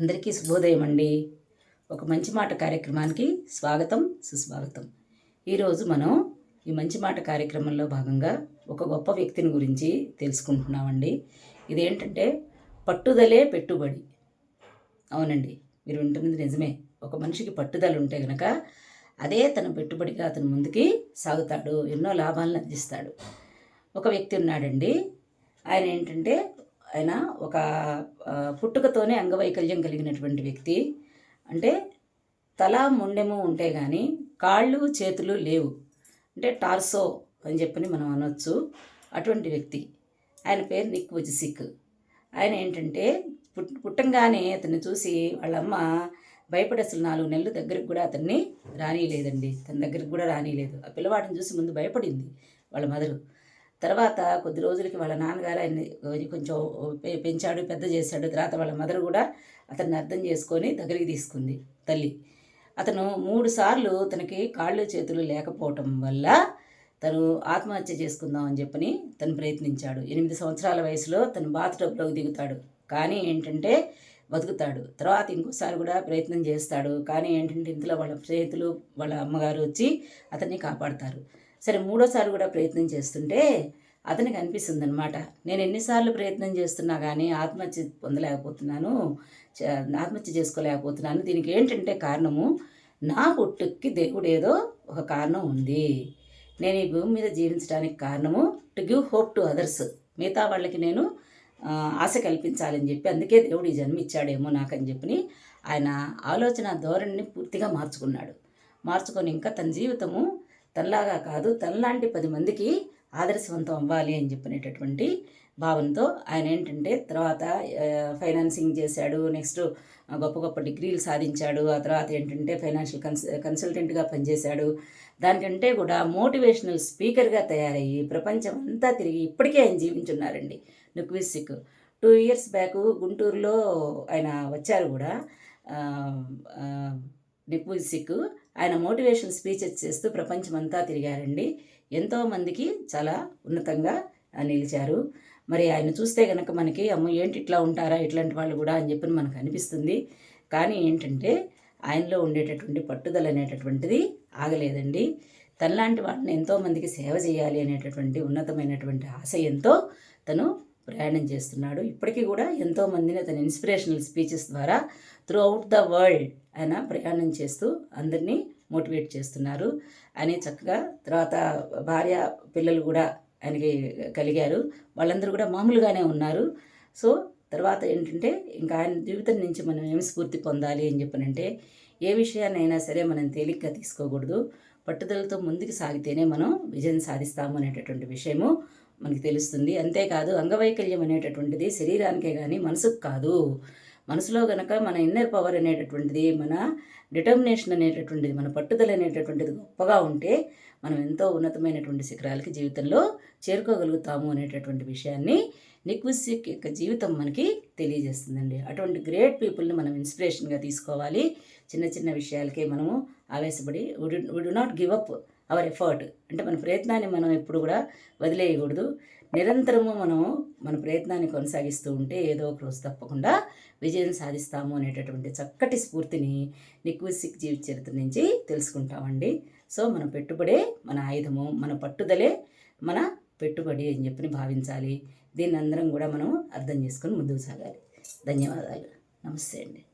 అందరికీ శుభోదయం అండి. ఒక మంచి మాట కార్యక్రమానికి స్వాగతం సుస్వాగతం. ఈరోజు మనం ఈ మంచి మాట కార్యక్రమంలో భాగంగా ఒక గొప్ప వ్యక్తిని గురించి తెలుసుకుంటున్నామండి. ఇదేంటంటే పట్టుదలే పెట్టుబడి. అవునండి మీరు వింటున్నది నిజమే. ఒక మనిషికి పట్టుదల ఉంటే గనక అదే తన పెట్టుబడిగా అతను ముందుకి సాగుతాడు ఎన్నో లాభాలను అందిస్తాడు. ఒక వ్యక్తి ఉన్నాడండి. ఆయన ఏంటంటే ఆయన ఒక పుట్టుకతోనే అంగవైకల్యం కలిగినటువంటి వ్యక్తి. అంటే తల ముండెము ఉంటే కానీ కాళ్ళు చేతులు లేవు. అంటే టార్సో అని చెప్పని మనం అనొచ్చు. అటువంటి వ్యక్తి. ఆయన పేరు నిక్ వజిసిక్. ఆయన ఏంటంటే పుట్ పుట్టంగానే అతన్ని చూసి వాళ్ళమ్మ భయపడి అసలు నాలుగు నెలలు దగ్గరికి కూడా అతన్ని రానియలేదండి. తన దగ్గరికి కూడా రానియలేదు. ఆ పిల్లవాడిని చూసి ముందు భయపడింది వాళ్ళ మదరు. తర్వాత కొద్ది రోజులకి వాళ్ళ నాన్నగారు ఆయన్ని కొంచెం పె- పెంచాడు పెద్ద చేశాడు. తర్వాత వాళ్ళ మదర్ కూడా అతన్ని అర్థం చేసుకొని దగ్గరికి తీసుకుంది తల్లి. అతను మూడు సార్లు తనకి కాళ్ళు చేతులు లేకపోవటం వల్ల తను ఆత్మహత్య చేసుకుందాం అని చెప్పని తను ప్రయత్నించాడు. ఎనిమిది సంవత్సరాల వయసులో తను బాత్టబ్లోకి దిగుతాడు. కానీ ఏంటంటే బతుకుతాడు. తర్వాత ఇంకోసారి కూడా ప్రయత్నం చేస్తాడు. కానీ ఏంటంటే ఇంతలో వాళ్ళ స్నేహితులు వాళ్ళ అమ్మగారు వచ్చి అతన్ని కాపాడతారు. సరే మూడోసారి కూడా ప్రయత్నం చేస్తుంటే అతనికి అనిపిస్తుంది అనమాట నేను ఎన్నిసార్లు ప్రయత్నం చేస్తున్నా కానీ ఆత్మహత్య పొందలేకపోతున్నాను ఆత్మహత్య చేసుకోలేకపోతున్నాను. దీనికి ఏంటంటే కారణము నా పుట్టుకి దేవుడు ఏదో ఒక కారణం ఉంది. నేను ఈ భూమి మీద జీవించడానికి కారణము to give hope to others మిగతా వాళ్ళకి నేను ఆశ కల్పించాలని చెప్పి అందుకే దేవుడు ఈ జన్మ ఇచ్చాడేమో నాకని చెప్పి ఆయన ఆలోచన ధోరణిని పూర్తిగా మార్చుకున్నాడు. మార్చుకొని ఇంకా తన జీవితము తనలాగా కాదు తనలాంటి పది మందికి ఆదర్శవంతం అవ్వాలి అని చెప్పినటువంటి భావనతో ఆయన ఏంటంటే తర్వాత ఫైనాన్సింగ్ చేశాడు నెక్స్ట్ గొప్ప గొప్ప డిగ్రీలు సాధించాడు ఆ తర్వాత ఏంటంటే ఫైనాన్షియల్ కన్స్ కన్సల్టెంట్గా పనిచేశాడు. దానికంటే కూడా మోటివేషనల్ స్పీకర్గా తయారయ్యి ప్రపంచం అంతా తిరిగి ఇప్పటికే ఆయన జీవించున్నారండి నుక్విసిక్ టూ ఇయర్స్ బ్యాక్ గుంటూరులో ఆయన వచ్చారు కూడా. డిప్యూసిక్ ఆయన మోటివేషన్ స్పీచెస్ చేస్తూ ప్రపంచమంతా తిరిగారండి. ఎంతోమందికి చాలా ఉన్నతంగా నిలిచారు. మరి ఆయన చూస్తే కనుక మనకి అమ్మో ఏంటి ఇట్లా ఉంటారా? ఇట్లాంటి వాళ్ళు కూడా అని చెప్పి మనకు అనిపిస్తుంది. కానీ ఏంటంటే ఆయనలో ఉండేటటువంటి పట్టుదల అనేటటువంటిది ఆగలేదండి. తనలాంటి వాళ్ళని ఎంతోమందికి సేవ చేయాలి అనేటటువంటి ఉన్నతమైనటువంటి ఆశయంతో తను ప్రయాణం చేస్తున్నాడు. ఇప్పటికీ కూడా ఎంతోమందిని తన ఇన్స్పిరేషనల్ స్పీచెస్ ద్వారా త్రూ అవుట్ ద వరల్డ్ ఆయన ప్రయాణం చేస్తూ అందరినీ మోటివేట్ చేస్తున్నారు. అని చక్కగా తర్వాత భార్య పిల్లలు కూడా ఆయనకి కలిగారు. వాళ్ళందరూ కూడా మామూలుగానే ఉన్నారు. సో తర్వాత ఏంటంటే ఇంకా ఆయన జీవితం నుంచి మనం ఏమి స్ఫూర్తి పొందాలి అని చెప్పనంటే ఏ విషయాన్నైనా సరే మనం తేలిగ్గా తీసుకోకూడదు. పట్టుదలతో ముందుకు సాగితేనే మనం విజయం సాధిస్తాము అనేటటువంటి విషయము మనకి తెలుస్తుంది. అంతేకాదు అంగవైకల్యం అనేటటువంటిది శరీరానికే కానీ మనసుకు కాదు. మనసులో గనక మన ఇన్నర్ పవర్ అనేటటువంటిది మన డిటర్మినేషన్ అనేటటువంటిది మన పట్టుదల అనేటటువంటిది గొప్పగా ఉంటే మనం ఎంతో ఉన్నతమైనటువంటి శిఖరాలకి జీవితంలో చేరుకోగలుగుతాము అనేటటువంటి విషయాన్ని నిక్విసిక్ యొక్క జీవితం మనకి తెలియజేస్తుందండి. అటువంటి గ్రేట్ పీపుల్ని మనం ఇన్స్పిరేషన్గా తీసుకోవాలి. చిన్న చిన్న విషయాలకే మనము ఆవేశపడి would would not give up our effort అంటే మన ప్రయత్నాన్ని మనం ఎప్పుడు కూడా వదిలేయకూడదు. నిరంతరము మనం మన ప్రయత్నాన్ని కొనసాగిస్తూ ఉంటే ఏదో ఒక రోజు తప్పకుండా విజయం సాధిస్తాము అనేటటువంటి చక్కటి స్ఫూర్తిని నిక్విసిక్ జీవిత చరిత్ర నుంచి తెలుసుకుంటామండి. సో మన పెట్టుబడే మన ఆయుధము మన పట్టుదలే మన పెట్టుబడి అని చెప్పి భావించాలి. దీన్ని అందరం కూడా మనం అర్థం చేసుకొని ముందుకు సాగాలి. ధన్యవాదాలు. నమస్తే అండి.